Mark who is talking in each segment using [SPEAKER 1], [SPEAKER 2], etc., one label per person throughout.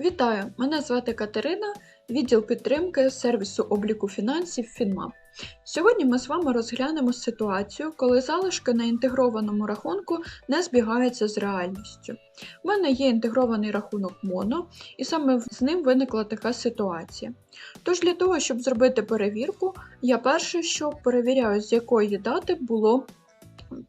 [SPEAKER 1] Вітаю! Мене звати Катерина, відділ підтримки сервісу обліку фінансів FinMap. Сьогодні ми з вами розглянемо ситуацію, коли залишки на інтегрованому рахунку не збігаються з реальністю. У мене є інтегрований рахунок Mono, і саме з ним виникла така ситуація. Тож для того, щоб зробити перевірку, я перше, що перевіряю, з якої дати було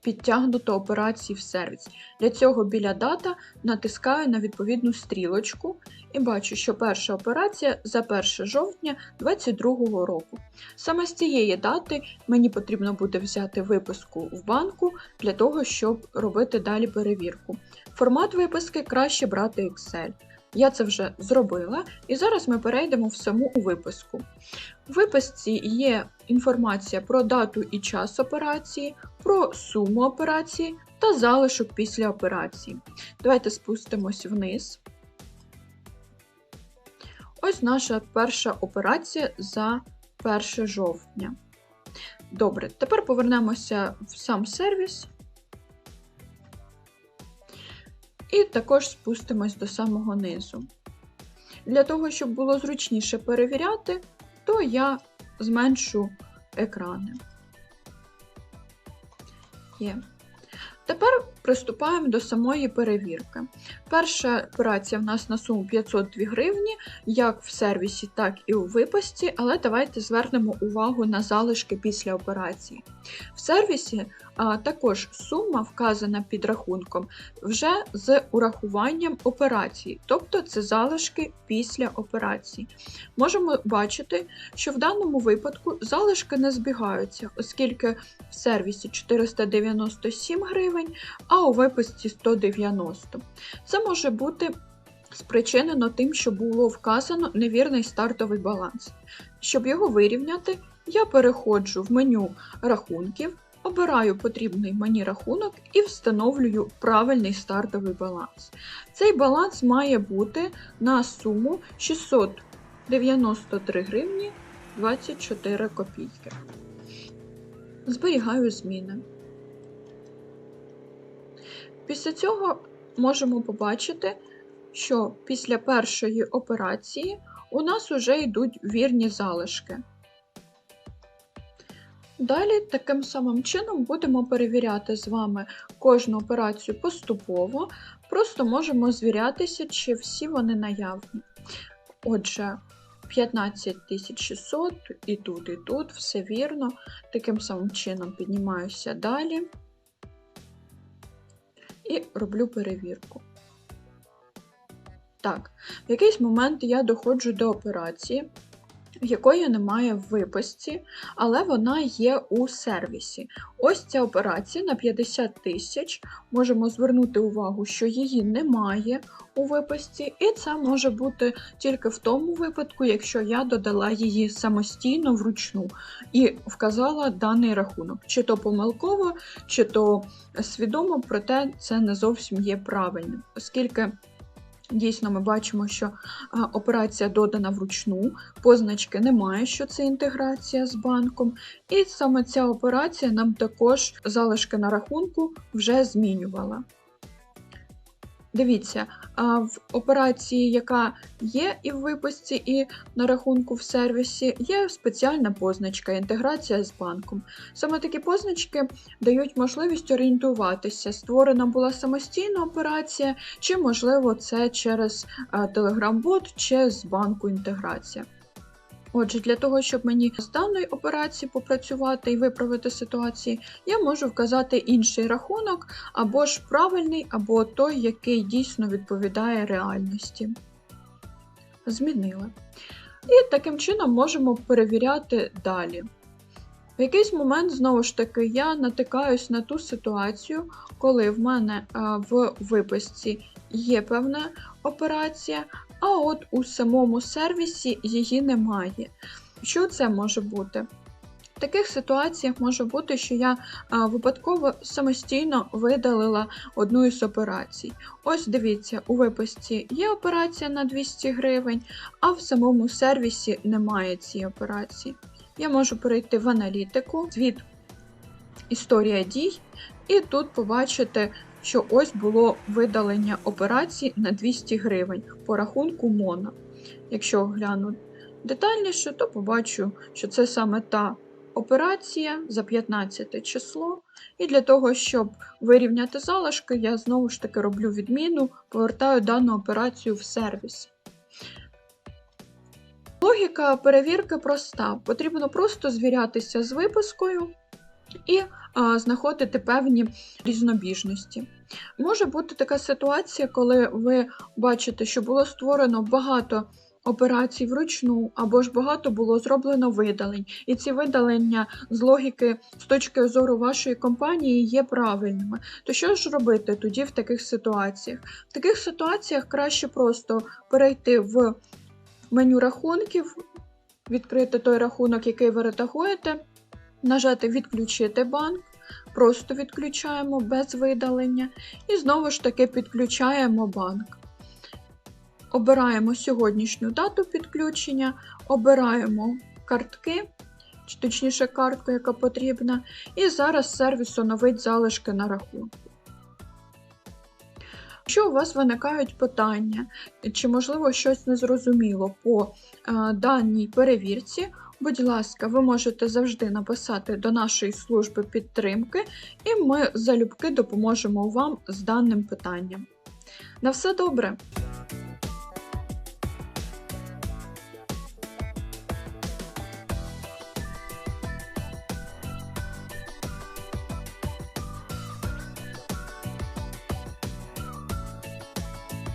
[SPEAKER 1] підтягнуто операції в сервіс. Для цього біля дата натискаю на відповідну стрілочку і бачу, що перша операція за 1 жовтня 2022 року. Саме з цієї дати мені потрібно буде взяти виписку в банку для того, щоб робити далі перевірку. Формат виписки краще брати Excel. Я це вже зробила, і зараз ми перейдемо в саму виписку. В виписці є інформація про дату і час операції, про суму операції та залишок після операції. Давайте спустимось вниз. Ось наша перша операція за 1 жовтня. Добре, тепер повернемося в сам сервіс. І також спустимось до самого низу. Для того, щоб було зручніше перевіряти, то я зменшу екрани. Є. Тепер приступаємо до самої перевірки. Перша операція в нас на суму 502 гривні, як в сервісі, так і у виписці, але давайте звернемо увагу на залишки після операції. В сервісі а, також сума вказана під рахунком вже з урахуванням операції, тобто це залишки після операції. Можемо бачити, що в даному випадку залишки не збігаються, оскільки в сервісі 497 гривень, а у виписці 190. Це може бути спричинено тим, що було вказано невірний стартовий баланс. Щоб його вирівняти, я переходжу в меню рахунків, обираю потрібний мені рахунок і встановлюю правильний стартовий баланс. Цей баланс має бути на суму 693 гривні 24 копійки. Зберігаю зміни. Після цього можемо побачити, що після першої операції у нас вже йдуть вірні залишки. Далі таким самим чином будемо перевіряти з вами кожну операцію поступово, просто можемо звірятися, чи всі вони наявні. Отже, 15600 і тут, і тут, все вірно. Таким самим чином піднімаюся далі і роблю перевірку. Так, в якийсь момент я доходжу до операції, якої немає в виписці, але вона є у сервісі. Ось ця операція на 50 тисяч. Можемо звернути увагу, що її немає у виписці, і це може бути тільки в тому випадку, якщо я додала її самостійно вручну і вказала даний рахунок, чи то помилково, чи то свідомо, проте це не зовсім є правильним, оскільки. Дійсно, ми бачимо, що операція додана вручну, позначки немає, що це інтеграція з банком. І саме ця операція нам також залишки на рахунку вже змінювала. Дивіться, в операції, яка є і в виписці, і на рахунку в сервісі, є спеціальна позначка інтеграція з банком. Саме такі позначки дають можливість орієнтуватися, створена була самостійна операція, чи, можливо, це через Telegram-бот, чи з банку інтеграція. Отже, для того, щоб мені з даної операції попрацювати і виправити ситуації, я можу вказати інший рахунок, або ж правильний, або той, який дійсно відповідає реальності. Змінили. І таким чином можемо перевіряти далі. В якийсь момент, знову ж таки, я натикаюсь на ту ситуацію, коли в мене в виписці є певна операція, а от у самому сервісі її немає. Що це може бути? В таких ситуаціях може бути, що я випадково самостійно видалила одну із операцій. Ось дивіться, у виписці є операція на 200 гривень, а в самому сервісі немає цієї операції. Я можу перейти в аналітику, звіт історія дій, і тут побачити що ось було видалення операції на 200 гривень по рахунку МОНа. Якщо гляну детальніше, то побачу, що це саме та операція за 15 число. І для того, щоб вирівняти залишки, я знову ж таки роблю відміну, повертаю дану операцію в сервіс. Логіка перевірки проста. Потрібно просто звірятися з випискою і а, знаходити певні різнобіжності. Може бути така ситуація, коли ви бачите, що було створено багато операцій вручну, або ж багато було зроблено видалень, і ці видалення з логіки з точки зору вашої компанії є правильними. То що ж робити тоді в таких ситуаціях? В таких ситуаціях краще просто перейти в меню рахунків, відкрити той рахунок, який ви редагуєте, нажати Відключити банк, просто відключаємо без видалення, і знову ж таки підключаємо банк. Обираємо сьогоднішню дату підключення, обираємо картки, точніше картку, яка потрібна, і зараз сервіс оновить залишки на рахунку. Якщо у вас виникають питання, чи можливо щось незрозуміло по е, даній перевірці, будь ласка, ви можете завжди написати до нашої служби підтримки, і ми залюбки допоможемо вам з даним питанням. На все добре!